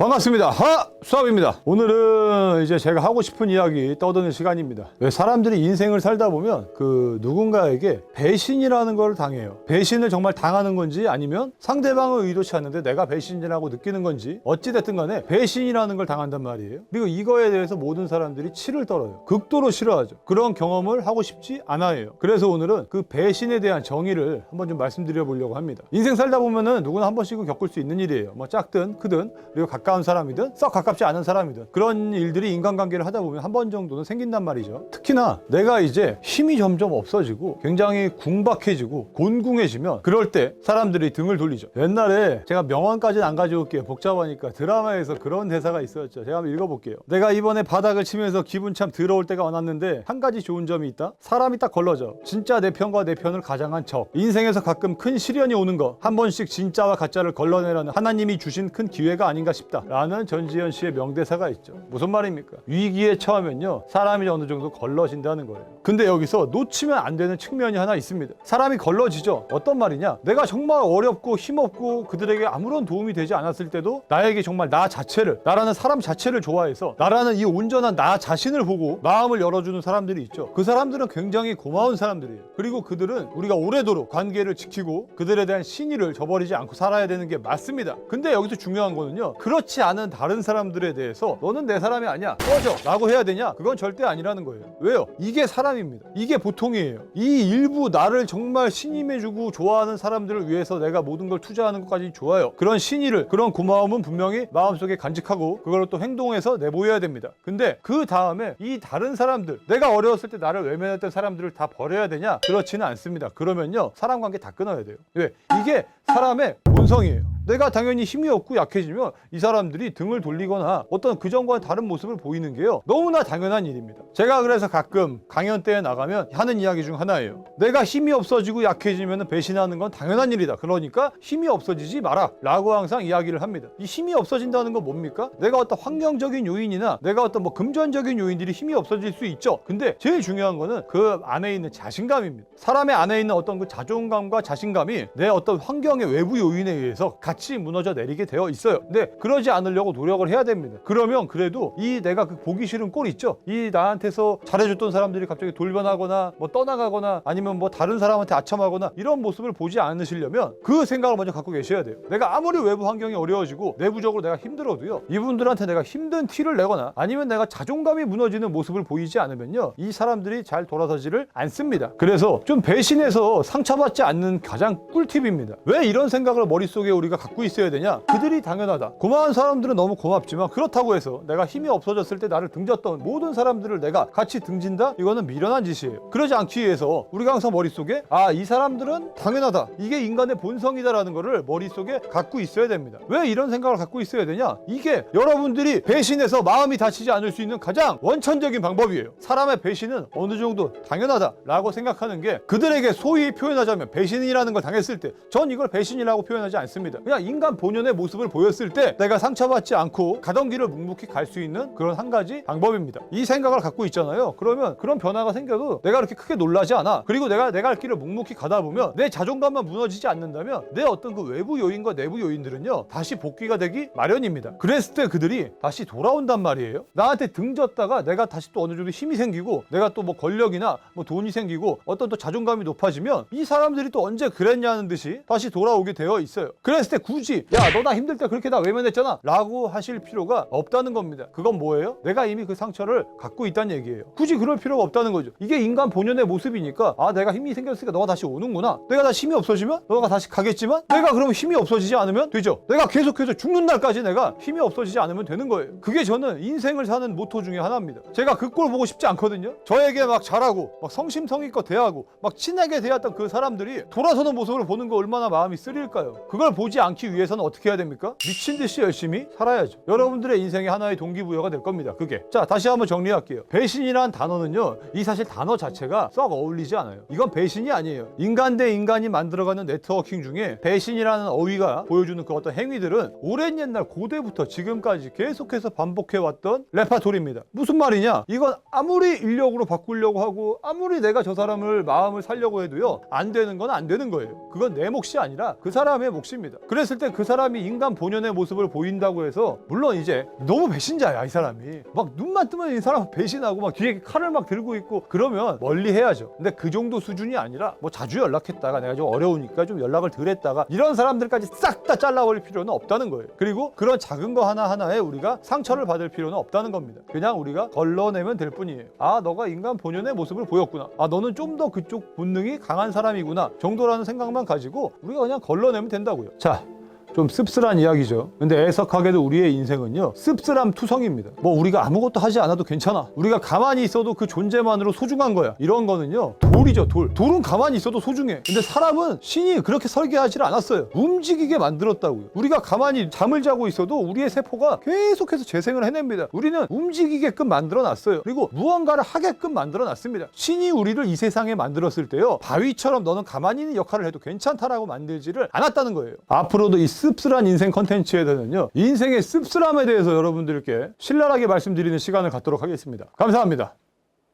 반갑습니다. 하 수압입니다. 오늘은 이제 제가 하고 싶은 이야기 떠드는 시간입니다. 왜 사람들이 인생을 살다 보면 그 누군가에게 배신이라는 걸 당해요. 배신을 정말 당하는 건지 아니면 상대방을 의도치 않는데 내가 배신이라고 느끼는 건지 어찌 됐든 간에 배신이라는 걸 당한단 말이에요. 그리고 이거에 대해서 모든 사람들이 치를 떨어요. 극도로 싫어하죠. 그런 경험을 하고 싶지 않아요. 그래서 오늘은 그 배신에 대한 정의를 한번 좀 말씀드려 보려고 합니다. 인생 살다 보면은 누구나 한 번씩은 겪을 수 있는 일이에요. 뭐 작든 크든 그리고 가까 운 사람이든 썩 가깝지 않은 사람이든 그런 일들이 인간관계를 하다 보면 한 번 정도는 생긴단 말이죠. 특히나 내가 이제 힘이 점점 없어지고 굉장히 궁박해지고 곤궁해지면 그럴 때 사람들이 등을 돌리죠. 옛날에 제가 명언까지는 안 가져올게요. 복잡하니까 드라마에서 그런 대사가 있었죠. 제가 한번 읽어볼게요. 내가 이번에 바닥을 치면서 기분 참 더러울 때가 많았는데 한 가지 좋은 점이 있다. 사람이 딱 걸러져. 진짜 내 편과 내 편을 가장한 척. 인생에서 가끔 큰 시련이 오는 거. 한 번씩 진짜와 가짜를 걸러내라는 하나님이 주신 큰 기회가 아닌가 싶다. 라는 전지현 씨의 명대사가 있죠. 무슨 말입니까? 위기에 처하면요. 사람이 어느 정도 걸러진다는 거예요. 근데 여기서 놓치면 안 되는 측면이 하나 있습니다. 사람이 걸러지죠. 어떤 말이냐? 내가 정말 어렵고 힘없고 그들에게 아무런 도움이 되지 않았을 때도 나에게 정말 나 자체를, 나라는 사람 자체를 좋아해서 나라는 이 온전한 나 자신을 보고 마음을 열어주는 사람들이 있죠. 그 사람들은 굉장히 고마운 사람들이에요. 그리고 그들은 우리가 오래도록 관계를 지키고 그들에 대한 신의를 저버리지 않고 살아야 되는 게 맞습니다. 근데 여기서 중요한 거는요. 그렇지 않은 다른 사람들에 대해서 너는 내 사람이 아니야. 꺼져. 라고 해야 되냐? 그건 절대 아니라는 거예요. 왜요? 이게 사람입니다. 이게 보통이에요. 이 일부 나를 정말 신임해주고 좋아하는 사람들을 위해서 내가 모든 걸 투자하는 것까지 좋아요. 그런 신의를, 그런 고마움은 분명히 마음속에 간직하고 그걸 또 행동해서 내보여야 됩니다. 근데 그 다음에 이 다른 사람들, 내가 어려웠을 때 나를 외면했던 사람들을 다 버려야 되냐? 그렇지는 않습니다. 그러면요, 사람 관계 다 끊어야 돼요. 왜? 이게 사람의 본성이에요. 내가 당연히 힘이 없고 약해지면 이 사람 들이 등을 돌리거나 어떤 그전과는 다른 모습을 보이는 게요. 너무나 당연한 일입니다. 제가 그래서 가끔 강연 때에 나가면 하는 이야기 중 하나예요. 내가 힘이 없어지고 약해지면 배신하는 건 당연한 일이다. 그러니까 힘이 없어지지 마라. 라고 항상 이야기를 합니다. 이 힘이 없어진다는 건 뭡니까? 내가 어떤 환경적인 요인이나 내가 어떤 뭐 금전적인 요인들이 힘이 없어질 수 있죠. 근데 제일 중요한 거는 그 안에 있는 자신감입니다. 사람의 안에 있는 어떤 그 자존감과 자신감이 내 어떤 환경의 외부 요인에 의해서 같이 무너져 내리게 되어 있어요. 근데 그러지 않으려고 노력을 해야 됩니다. 그러면 그래도 이 내가 그 보기 싫은 꼴 있죠. 이 나한테서 잘해줬던 사람들이 갑자기 돌변하거나 뭐 떠나가거나 아니면 뭐 다른 사람한테 아첨하거나 이런 모습을 보지 않으시려면 그 생각을 먼저 갖고 계셔야 돼요. 내가 아무리 외부 환경이 어려워지고 내부적으로 내가 힘들어도요. 이분들한테 내가 힘든 티를 내거나 아니면 내가 자존감이 무너지는 모습을 보이지 않으면요. 이 사람들이 잘 돌아서지를 않습니다. 그래서 좀 배신해서 상처받지 않는 가장 꿀팁입니다. 왜 이런 생각을 머릿속에 우리가 갖고 있어야 되냐? 그들이 당연하다. 고마운 사람들은 너무 고맙지만 그렇다고 해서 내가 힘이 없어졌을 때 나를 등졌던 모든 사람들을 내가 같이 등진다? 이거는 미련한 짓이에요. 그러지 않기 위해서 우리가 항상 머릿속에 아, 이 사람들은 당연하다. 이게 인간의 본성이다라는 거를 머릿속에 갖고 있어야 됩니다. 왜 이런 생각을 갖고 있어야 되냐? 이게 여러분들이 배신해서 마음이 다치지 않을 수 있는 가장 원천적인 방법이에요. 사람의 배신은 어느 정도 당연하다라고 생각하는 게 그들에게 소위 표현하자면 배신이라는 걸 당했을 때 전 이걸 배신이라고 표현하지 않습니다. 그냥 인간 본연의 모습을 보였을 때 내가 상처받지 않고 가던 길을 묵묵히 갈 수 있는 그런 한 가지 방법입니다. 이 생각을 갖고 있잖아요. 그러면 그런 변화가 생겨도 내가 그렇게 크게 놀라지 않아. 그리고 내가 내가 갈 길을 묵묵히 가다 보면 내 자존감만 무너지지 않는다면 내 어떤 그 외부 요인과 내부 요인들은요 다시 복귀가 되기 마련입니다. 그랬을 때 그들이 다시 돌아온단 말이에요. 나한테 등졌다가 내가 다시 또 어느 정도 힘이 생기고 내가 또 뭐 권력이나 뭐 돈이 생기고 어떤 또 자존감이 높아지면 이 사람들이 또 언제 그랬냐는 듯이 다시 돌아오게 되어 있어요. 그랬을 때 굳이 야 너 나 힘들 때 그렇게 나 외면했잖아 라고 하실 필요가 없다는 겁니다. 그건 뭐예요? 내가 이미 그 상처를 갖고 있다는 얘기예요. 굳이 그럴 필요가 없다는 거죠. 이게 인간 본연의 모습이니까 아 내가 힘이 생겼으니까 너가 다시 오는구나. 내가 다시 힘이 없어지면 너가 다시 가겠지만 내가 그럼 힘이 없어지지 않으면 되죠. 내가 계속해서 죽는 날까지 내가 힘이 없어지지 않으면 되는 거예요. 그게 저는 인생을 사는 모토 중에 하나입니다. 제가 그 꼴 보고 싶지 않거든요. 저에게 막 잘하고 막 성심성의껏 대하고 막 친하게 대했던 그 사람들이 돌아서는 모습을 보는 거 얼마나 마음이 쓰릴까요? 그걸 보지 않기 위해서는 어떻게 해야 됩니까? 미친 듯이 열심히 살아야죠. 여러분들의 인생의 하나의 동기부여가 될 겁니다. 그게. 자, 다시 한번 정리할게요. 배신이란 단어는요. 이 사실 단어 자체가 썩 어울리지 않아요. 이건 배신이 아니에요. 인간 대 인간이 만들어가는 네트워킹 중에 배신이라는 어휘가 보여주는 그 어떤 행위들은 오랜 옛날 고대부터 지금까지 계속해서 반복해왔던 레파토리입니다. 무슨 말이냐? 이건 아무리 인력으로 바꾸려고 하고 아무리 내가 저 사람을 마음을 살려고 해도요. 안 되는 건 안 되는 거예요. 그건 내 몫이 아니라 그 사람의 몫입니다. 그랬을 때 그 사람이 인간 본연의 모습을 보이는 보인다고 해서 물론 이제 너무 배신자야 이 사람이. 막 눈만 뜨면 이 사람 배신하고 막 뒤에 칼을 막 들고 있고 그러면 멀리 해야죠. 근데 그 정도 수준이 아니라 뭐 자주 연락했다가 내가 좀 어려우니까 좀 연락을 덜 했다가 이런 사람들까지 싹 다 잘라버릴 필요는 없다는 거예요. 그리고 그런 작은 거 하나하나에 우리가 상처를 받을 필요는 없다는 겁니다. 그냥 우리가 걸러내면 될 뿐이에요. 아 너가 인간 본연의 모습을 보였구나. 아 너는 좀 더 그쪽 본능이 강한 사람이구나 정도라는 생각만 가지고 우리가 그냥 걸러내면 된다고요. 자 좀 씁쓸한 이야기죠. 근데 애석하게도 우리의 인생은요, 씁쓸함 투성입니다. 뭐 우리가 아무것도 하지 않아도 괜찮아. 우리가 가만히 있어도 그 존재만으로 소중한 거야. 이런 거는요, 돌이죠, 돌. 돌은 가만히 있어도 소중해. 근데 사람은 신이 그렇게 설계하지 않았어요. 움직이게 만들었다고요. 우리가 가만히 잠을 자고 있어도 우리의 세포가 계속해서 재생을 해냅니다. 우리는 움직이게끔 만들어 놨어요. 그리고 무언가를 하게끔 만들어 놨습니다. 신이 우리를 이 세상에 만들었을 때요, 바위처럼 너는 가만히 있는 역할을 해도 괜찮다라고 만들지를 않았다는 거예요. 앞으로도 이 씁쓸한 인생 컨텐츠에 대해서는요, 인생의 씁쓸함에 대해서 여러분들께 신랄하게 말씀드리는 시간을 갖도록 하겠습니다. 감사합니다.